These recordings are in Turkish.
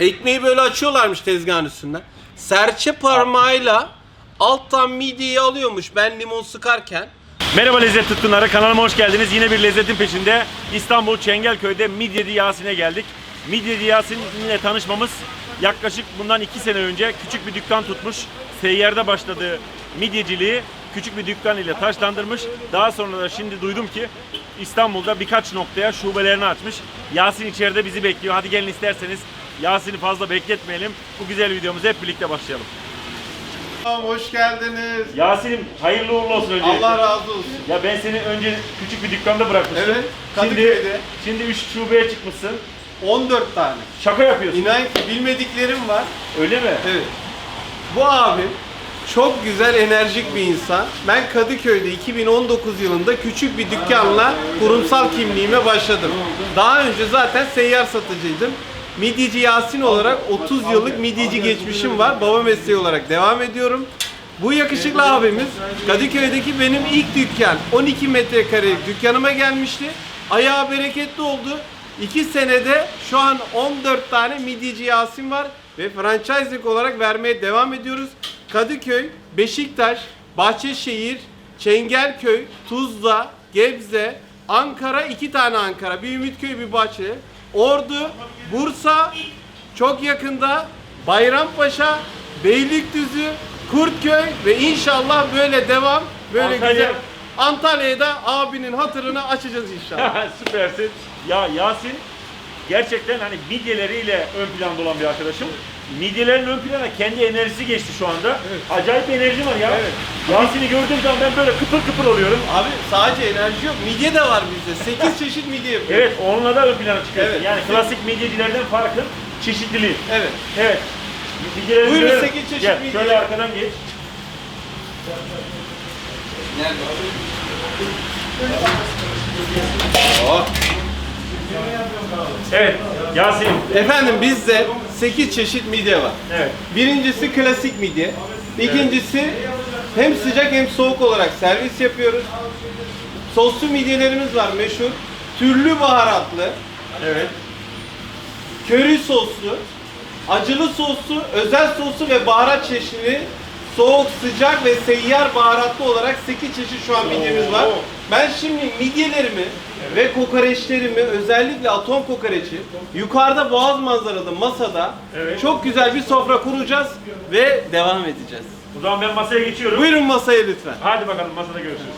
Ekmeği böyle açıyorlarmış tezgahın üstünden. Serçe parmağıyla alttan midyeyi alıyormuş ben limon sıkarken. Merhaba lezzet tutkunları kanalıma hoş geldiniz. Yine bir lezzetin peşinde İstanbul Çengelköy'de Midyedi Yasin'e geldik. Midyedi Yasin'le tanışmamız yaklaşık bundan iki sene önce küçük bir dükkan tutmuş. Seyyar'da başladığı midyeciliği küçük bir dükkan ile taşlandırmış. Daha sonra da şimdi duydum ki İstanbul'da birkaç noktaya şubelerini açmış. Yasin içeride bizi bekliyor. Hadi gelin isterseniz Yasin'i fazla bekletmeyelim. Bu güzel videomuza hep birlikte başlayalım. Tamam hoş geldiniz. Yasin'im hayırlı uğurlu olsun öncelikle. Allah razı olsun. Ya ben seni önce küçük bir dükkanda bırakmıştım. Evet, Kadıköy'de. şimdi 3 şubeye çıkmışsın. 14 tane. Şaka yapıyorsun. İnan ki bilmediklerim var. Öyle mi? Evet. Bu abim çok güzel, enerjik bir insan. Ben Kadıköy'de 2019 yılında küçük bir dükkanla kurumsal kimliğime başladım. Daha önce zaten seyyar satıcıydım. Midyeci Yasin olarak 30 yıllık midyeci geçmişim var. Baba mesleği olarak devam ediyorum. Bu yakışıklı abimiz Kadıköy'deki benim ilk dükkan 12 metrekarelik dükkanıma gelmişti. Ayağı bereketli oldu. 2 senede şu an 14 tane midyeci Yasin var ve franchise'lik olarak vermeye devam ediyoruz. Kadıköy, Beşiktaş, Bahçeşehir, Çengelköy, Tuzla, Gebze, Ankara iki tane Ankara. Bir Ümitköy, bir Bahçeli. Ordu, Bursa, çok yakında Bayrampaşa, Beylikdüzü, Kurtköy ve inşallah böyle devam, böyle Antalya. güzel. Antalya'da abinin hatırını açacağız inşallah. Süpersin. Ya Yasin gerçekten hani midyeleriyle ön planda olan bir arkadaşım. Midyelerin ön plana kendi enerjisi geçti şu anda. Acayip bir enerji var ya. Evet. Yasin'i gördüğüm zaman ben böyle kıpır kıpır oluyorum. Abi sadece enerji yok, midye de var bizde. 8 çeşit midye yapıyoruz. Evet onunla da ön plana çıkıyorsun. Evet. Yani klasik midyecilerden farkın çeşitliliği. Evet. Evet. Midyeleri Buyurun, görelim. sekiz çeşit Gel, midye. Şöyle arkadan geç. Oh. Evet. Yasin. Efendim bizde 8 çeşit midye var. Evet. Birincisi klasik midye. İkincisi hem sıcak hem soğuk olarak servis yapıyoruz. Soslu midyelerimiz var meşhur. Türlü baharatlı, Evet. köri soslu, acılı soslu, özel soslu ve baharat çeşitli soğuk, sıcak ve seyyar baharatlı olarak 8 çeşit şu an midyemiz var. Ben şimdi midyelerimi ve kokoreçlerimi özellikle atom kokoreçi yukarıda boğaz manzaralı masada Evet. çok güzel bir sofra kuracağız ve devam edeceğiz. O zaman ben masaya geçiyorum. Buyurun masaya lütfen. Hadi bakalım masada görüşürüz.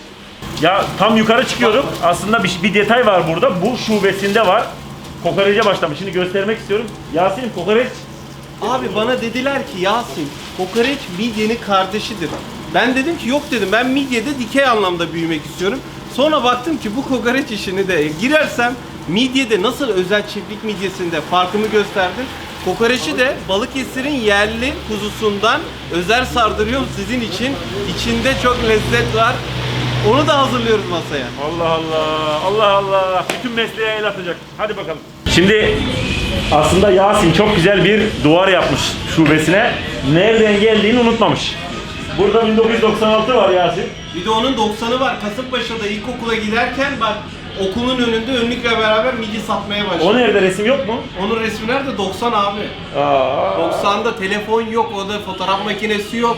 Ya tam yukarı çıkıyorum. Aslında bir, bir detay var burada. Bu şubesinde var. Kokoreçe başlamış. Şimdi göstermek istiyorum. Yasin kokoreç. Abi bana dediler ki Yasin kokoreç midyenin kardeşidir. Ben dedim ki yok dedim ben midyede dikey anlamda büyümek istiyorum. Sonra baktım ki bu kokoreç işini de girersem midyede nasıl özel çiftlik midyesinde farkımı gösterdim. Kokoreçi de Balıkesir'in yerli kuzusundan özel sardırıyorum sizin için. İçinde çok lezzet var. Onu da hazırlıyoruz masaya. Allah Allah. Allah Allah. Bütün mesleğe el atacak. Hadi bakalım. Şimdi aslında Yasin çok güzel bir duvar yapmış şubesine. Nereden geldiğini unutmamış. Burada 1996 var Yasin. Bir de onun 90'ı var. Kasımpaşa'da ilkokula giderken bak okulun önünde önlükle beraber midye satmaya başladı. O nerede resim yok mu? Onun resmi nerede? 90 abi. Aa. 90'da telefon yok, o da fotoğraf makinesi yok.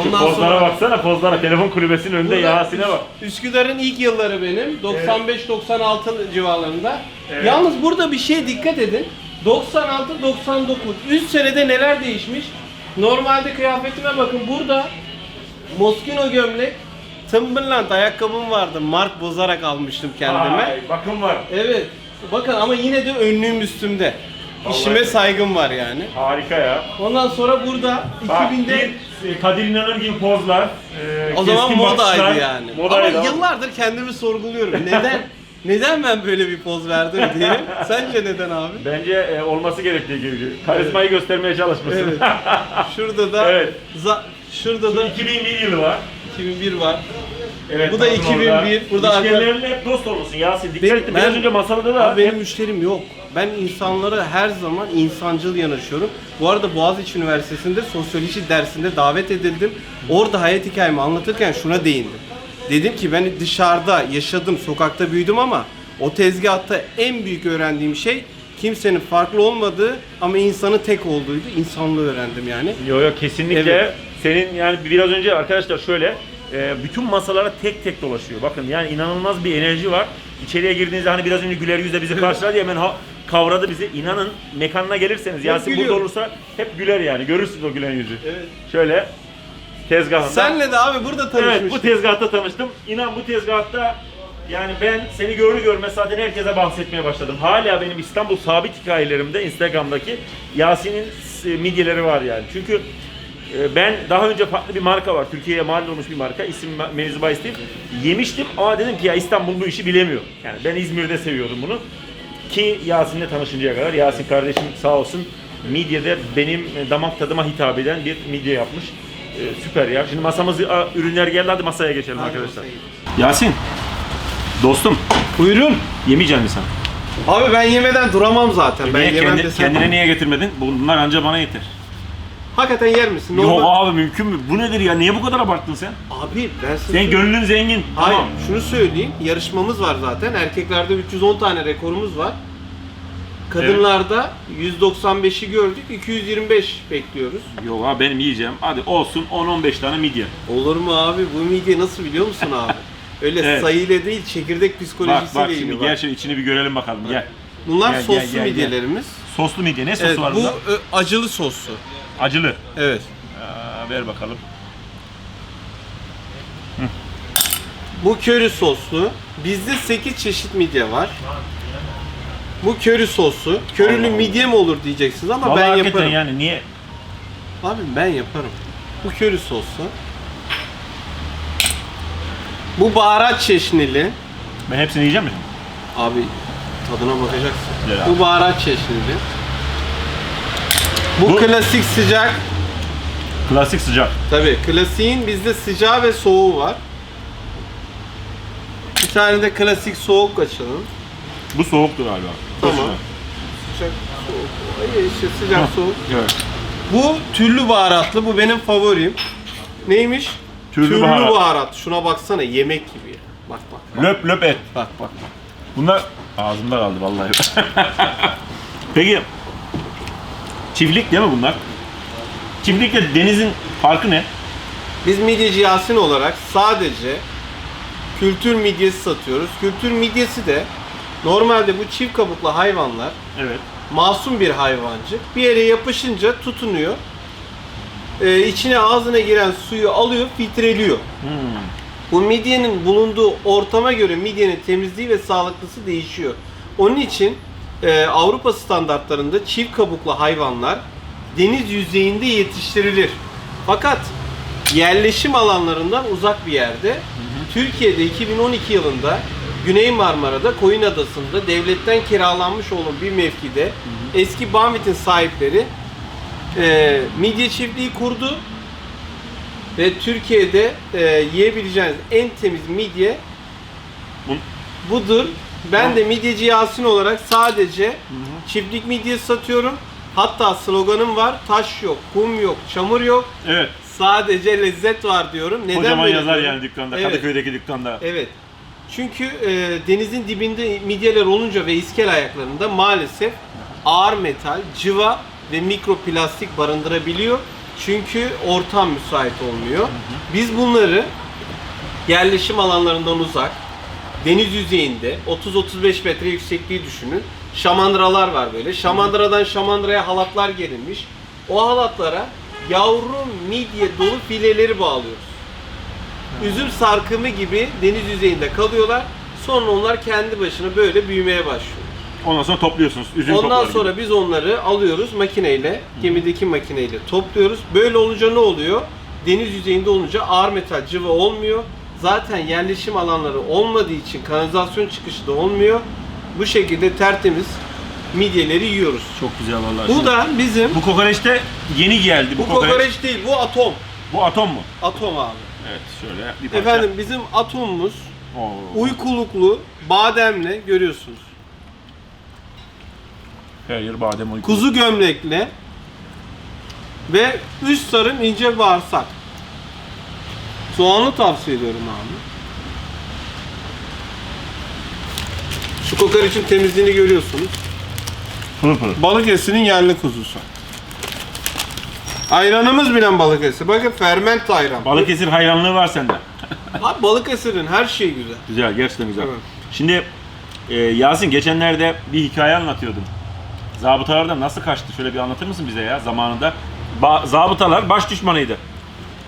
Ondan Pozlara sonra baksana pozlara. Telefon kulübesinin önünde Burada Yasin'e bak. Üsküdar'ın ilk yılları benim. 95-96 civarlarında. Evet. Yalnız burada bir şeye dikkat edin. 96-99. 3 senede neler değişmiş? Normalde kıyafetime bakın burada Moschino gömlek, Timberland ayakkabım vardı. Mark bozarak almıştım kendime. Ay, bakım var. Evet. Bakın ama yine de önlüğüm üstümde. İşime saygım var yani. Harika ya. Ondan sonra burada Bak 2000'de bir e, Kadir İnanır gibi pozlar. e, o zaman keskin modaydı bakışlar. yani. Modaydı ama ama. yıllardır kendimi sorguluyorum. Neden? neden ben böyle bir poz verdim diye. Sence neden abi? Bence e, olması gerektiği gibi. Karizmayı göstermeye çalışmışsın. Evet. Şurada da Evet. za- şurada da 2001 yılı var. 2001 var. Evet, Bu da bakın 2001, orada. burada arka- Müşterilerle hep dost olursun Yasin. Dikkat Benim- ettim. Biraz ben- önce masalada da Abi benim müşterim yok. Ben insanlara her zaman insancıl yanaşıyorum. Bu arada Boğaziçi Üniversitesi'nde sosyoloji dersinde davet edildim. Orada hayat hikayemi anlatırken şuna değindim. Dedim ki ben dışarıda yaşadım, sokakta büyüdüm ama o tezgahta en büyük öğrendiğim şey kimsenin farklı olmadığı ama insanın tek olduğuydu. İnsanlığı öğrendim yani. Yok yok kesinlikle. Evet. Senin yani biraz önce arkadaşlar şöyle e, bütün masalara tek tek dolaşıyor. Bakın yani inanılmaz bir enerji var. İçeriye girdiğinizde hani biraz önce güler yüzle bizi karşıladı ya hemen ha, kavradı bizi. İnanın mekanına gelirseniz Yasin burada gülüyor. olursa hep güler yani. Görürsünüz o gülen yüzü. Evet. Şöyle tezgahında. Senle de abi burada tanışmıştık. Evet bu tezgahta tanıştım. İnan bu tezgahta yani ben seni görür görmez zaten herkese bahsetmeye başladım. Hala benim İstanbul sabit hikayelerimde Instagram'daki Yasin'in midyeleri var yani. Çünkü ben daha önce farklı bir marka var. Türkiye'ye mal olmuş bir marka. İsim mevzu bahis değil. Yemiştim ama dedim ki ya İstanbul bu işi bilemiyor. Yani ben İzmir'de seviyordum bunu. Ki Yasin'le tanışıncaya kadar. Yasin kardeşim sağ olsun midyede benim e, damak tadıma hitap eden bir midye yapmış. E, süper ya. Şimdi masamız a, ürünler geldi hadi masaya geçelim Hadi arkadaşlar. masaya Yasin. Dostum Buyurun. yemeyecek misin sen? Abi ben yemeden duramam zaten. Ben Niye, yemem kendi- desem. kendine niye getirmedin? Bunlar anca bana yeter. Hakikaten yer misin? Yok Normal- abi mümkün mü? Bu nedir ya? Niye bu kadar abarttın sen? Abi ben size Sen gönlün zengin. Hayır, Tamam. şunu söyleyeyim. Yarışmamız var zaten. Erkeklerde 310 tane rekorumuz var. Kadınlarda 195'i gördük. 225 bekliyoruz. Yok abi benim yiyeceğim. Hadi olsun 10-15 tane midye. Olur mu abi? Bu midye nasıl biliyor musun abi? Öyle Evet. sayıyla değil, çekirdek Bak psikolojisiyle bak şimdi ilgili. gel bak. şöyle içini bir görelim bakalım. Gel. Bunlar Gel, soslu gel, gel, gel. midyelerimiz. Soslu midye. Ne sosu Evet, var bu bunda? ö, acılı soslu. Acılı. Evet. Aa, ver bakalım. Bu köri soslu. Bizde 8 çeşit midye var. Bu köri soslu. Körülü Allah midye mi olur diyeceksiniz ama Vallahi ben hakikaten yaparım. yani niye? Abi ben yaparım. Bu köri soslu. Bu baharat çeşnili. Ben hepsini yiyeceğim mi? Abi tadına bakacaksın. Abi. Bu baharat çeşnili. Bu, Bu- klasik sıcak. Klasik sıcak. Tabii klasiğin bizde sıcağı ve soğuğu var. Bir tane de klasik soğuk açalım. Bu soğuktur galiba. Tamam. Sıcak, soğuk. Ay işte sıcak, güzel. soğuk. Evet. Bu türlü baharatlı. Bu benim favorim. Neymiş? Türlü baharat. baharat. Şuna baksana yemek gibi. ya. Bak bak. Bak Löp löp et. bak. bak. bak. Bunlar ağzımda kaldı vallahi. Peki çiftlik değil mi bunlar? Çiftlikle denizin farkı ne? Biz midyeci Yasin olarak sadece kültür midyesi satıyoruz. Kültür midyesi de normalde bu çift kabuklu hayvanlar Evet. masum bir hayvancık. Bir yere yapışınca tutunuyor. Ee, içine ağzına giren suyu alıyor, filtreliyor. Hmm. Bu midyenin bulunduğu ortama göre midyenin temizliği ve sağlıklısı değişiyor. Onun için e, Avrupa standartlarında çift kabuklu hayvanlar deniz yüzeyinde yetiştirilir. Fakat yerleşim alanlarından uzak bir yerde Türkiye'de 2012 yılında Güney Marmara'da Koyun Adası'nda devletten kiralanmış olan bir mevkide eski Banvit'in sahipleri e, midye çiftliği kurdu ve Türkiye'de e, yiyebileceğiniz en temiz midye Bu- budur. Ben de midyeci Yasin olarak sadece çiftlik midye satıyorum. Hatta sloganım var. Taş yok, kum yok, çamur yok. Evet. Sadece lezzet var diyorum. Neden Kocaman böyle yazar diyorum? yani dükkanda. Evet. Kadıköy'deki dükkanda. Evet. Çünkü e, denizin dibinde midyeler olunca ve iskel ayaklarında maalesef ağır metal, cıva ve mikroplastik barındırabiliyor. Çünkü ortam müsait olmuyor. Biz bunları yerleşim alanlarından uzak, deniz yüzeyinde 30-35 metre yüksekliği düşünün. Şamandıralar var böyle. Şamandıradan şamandıraya halatlar gerilmiş. O halatlara yavru midye dolu fileleri bağlıyoruz üzüm sarkımı gibi deniz yüzeyinde kalıyorlar. Sonra onlar kendi başına böyle büyümeye başlıyor. Ondan sonra topluyorsunuz. Üzüm Ondan toplar gibi. sonra biz onları alıyoruz makineyle, gemideki makineyle topluyoruz. Böyle olunca ne oluyor? Deniz yüzeyinde olunca ağır metal cıva olmuyor. Zaten yerleşim alanları olmadığı için kanalizasyon çıkışı da olmuyor. Bu şekilde tertemiz midyeleri yiyoruz. Çok güzel vallahi. Bu da bizim bu kokoreç de yeni geldi. Bu, bu kokoreç değil, bu atom. Bu atom mu? Atom abi. Evet şöyle bir parça. Efendim bizim atomumuz Oo. uykuluklu bademle görüyorsunuz. Her yer badem uyku. Kuzu gömlekle ve üst sarım ince bağırsak. Soğanlı tavsiye ediyorum abi. Şu kokoreçin temizliğini görüyorsunuz. Balıkesir'in yerli kuzusu. Ayranımız bile Balıkesir. Bakın ferment ayran. Balıkesir hayranlığı var sende. Abi Balıkesir'in her şeyi güzel. Güzel, gerçekten güzel. Evet. Şimdi e, Yasin geçenlerde bir hikaye anlatıyordum. Zabıtalardan nasıl kaçtı? Şöyle bir anlatır mısın bize ya zamanında? Ba- zabıtalar baş düşmanıydı.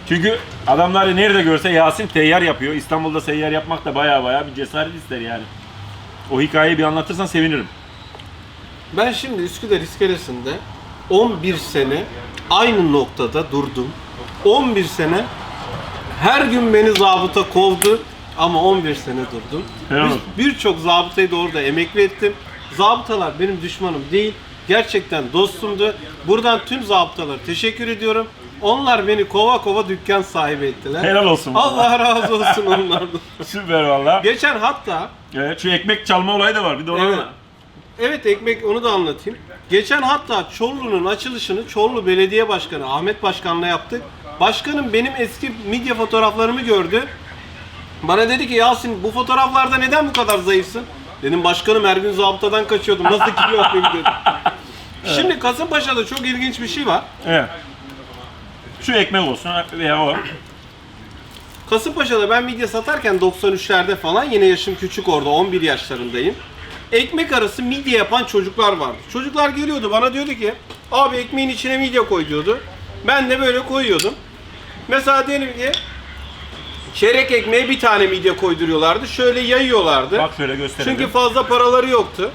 Çünkü adamları nerede görse Yasin teyyar yapıyor. İstanbul'da seyyar yapmak da baya baya bir cesaret ister yani. O hikayeyi bir anlatırsan sevinirim. Ben şimdi Üsküdar iskelesinde 11 sene aynı noktada durdum. 11 sene her gün beni zabıta kovdu ama 11 sene durdum. Helal Bir- olsun. Birçok zabıtayı da orada emekli ettim. Zabıtalar benim düşmanım değil. Gerçekten dostumdu. Buradan tüm zabıtalara teşekkür ediyorum. Onlar beni kova kova dükkan sahibi ettiler. Helal olsun. Allah razı olsun onlardan. Süper valla. Geçen hatta Evet, şu ekmek çalma olayı da var. Bir de onu Evet. Evet ekmek onu da anlatayım. Geçen hatta Çorlu'nun açılışını Çorlu Belediye Başkanı Ahmet Başkan'la yaptık. Başkanım benim eski midye fotoğraflarımı gördü. Bana dedi ki Yasin bu fotoğraflarda neden bu kadar zayıfsın? Dedim başkanım her gün zabıtadan kaçıyordum. Nasıl kilo yapayım dedim. Şimdi Kasımpaşa'da çok ilginç bir şey var. Evet. Şu ekmek olsun veya o. Kasımpaşa'da ben midye satarken 93'lerde falan yine yaşım küçük orada 11 yaşlarındayım. Ekmek arası midye yapan çocuklar vardı. Çocuklar geliyordu bana diyordu ki abi ekmeğin içine midye koy diyordu. Ben de böyle koyuyordum. Mesela diyelim ki çeyrek ekmeğe bir tane midye koyduruyorlardı. Şöyle yayıyorlardı. Bak şöyle gösterelim. Çünkü fazla paraları yoktu.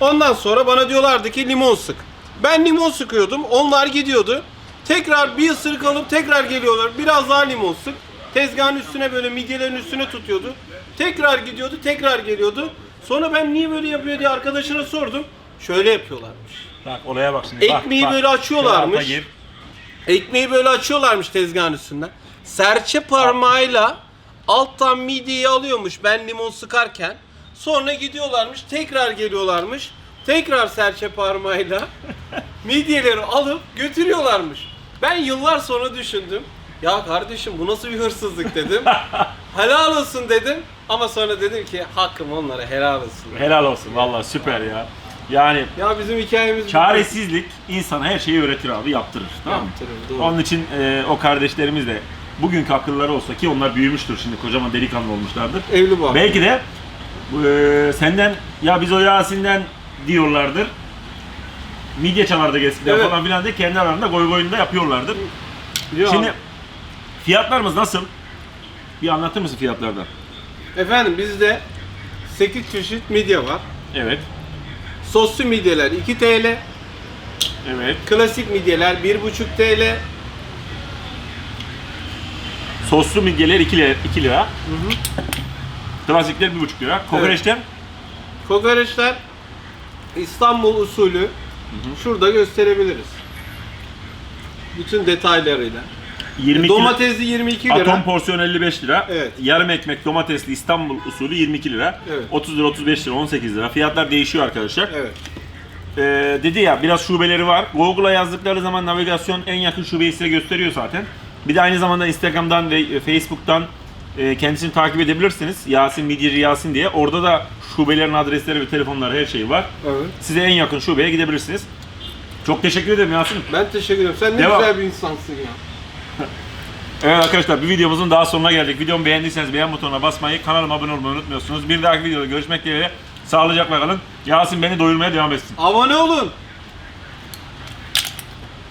Ondan sonra bana diyorlardı ki limon sık. Ben limon sıkıyordum. Onlar gidiyordu. Tekrar bir ısırık alıp tekrar geliyorlar. Biraz daha limon sık. Tezgahın üstüne böyle midyelerin üstüne tutuyordu. Tekrar gidiyordu, tekrar geliyordu. Sonra ben niye böyle yapıyor diye arkadaşına sordum. Şöyle yapıyorlarmış. Bak olaya bak şimdi. Ekmeği bak. böyle açıyorlarmış. Şöyle alta gir. Ekmeği böyle açıyorlarmış tezgahın üstünden. Serçe parmağıyla alttan midyeyi alıyormuş ben limon sıkarken. Sonra gidiyorlarmış tekrar geliyorlarmış. Tekrar serçe parmağıyla midyeleri alıp götürüyorlarmış. Ben yıllar sonra düşündüm. Ya kardeşim bu nasıl bir hırsızlık dedim. helal olsun dedim. Ama sonra dedim ki hakkım onlara helal olsun. Helal olsun vallahi süper ya. Yani Ya bizim hikayemiz bu. çaresizlik insana her şeyi öğretir abi, yaptırır. Tamam mı? Yaptırır, doğru. Onun için e, o kardeşlerimiz de bugünkü akılları olsa ki onlar büyümüştür şimdi kocaman delikanlı olmuşlardır. Evli bu. Belki de e, senden ya biz o Yasin'den diyorlardır. Midye çalardık eskiden Evet. falan filan diye kendi aralarında goy goyunda yapıyorlardır. Biliyor Şimdi fiyatlarımız nasıl? Bir anlatır mısın fiyatlardan? Efendim bizde 8 çeşit midye var. Evet. Soslu midyeler 2 TL, Evet. klasik midyeler 1,5 TL, Soslu midyeler 2 lira. 2 lira. Klasikler 1,5 lira. Kokoreçler kokoreçler İstanbul usulü şurada gösterebiliriz. Bütün detaylarıyla. 22 Domatesli 22 lira. Atom porsiyon 55 lira. Evet. Yarım ekmek domatesli İstanbul usulü 22 lira. Evet. 30 lira, 35 lira, 18 lira. Fiyatlar değişiyor arkadaşlar. Evet. Ee, dedi ya biraz şubeleri var. Google'a yazdıkları zaman navigasyon en yakın şubeyi size gösteriyor zaten. Bir de aynı zamanda Instagram'dan ve e, Facebook'tan e, kendisini takip edebilirsiniz. Yasin Midyeci Yasin diye. Orada da şubelerin adresleri ve telefonları her şeyi var. Evet. Size en yakın şubeye gidebilirsiniz. Çok teşekkür ederim Yasin. Ben teşekkür ederim. Sen ne Devam. güzel bir insansın ya. Evet arkadaşlar bir videomuzun daha sonuna geldik. Videomu beğendiyseniz beğen butonuna basmayı, kanalıma abone olmayı unutmuyorsunuz. Bir dahaki videoda görüşmek dileğiyle. Sağlıcakla kalın. Yasin beni doyurmaya devam etsin. Abone olun.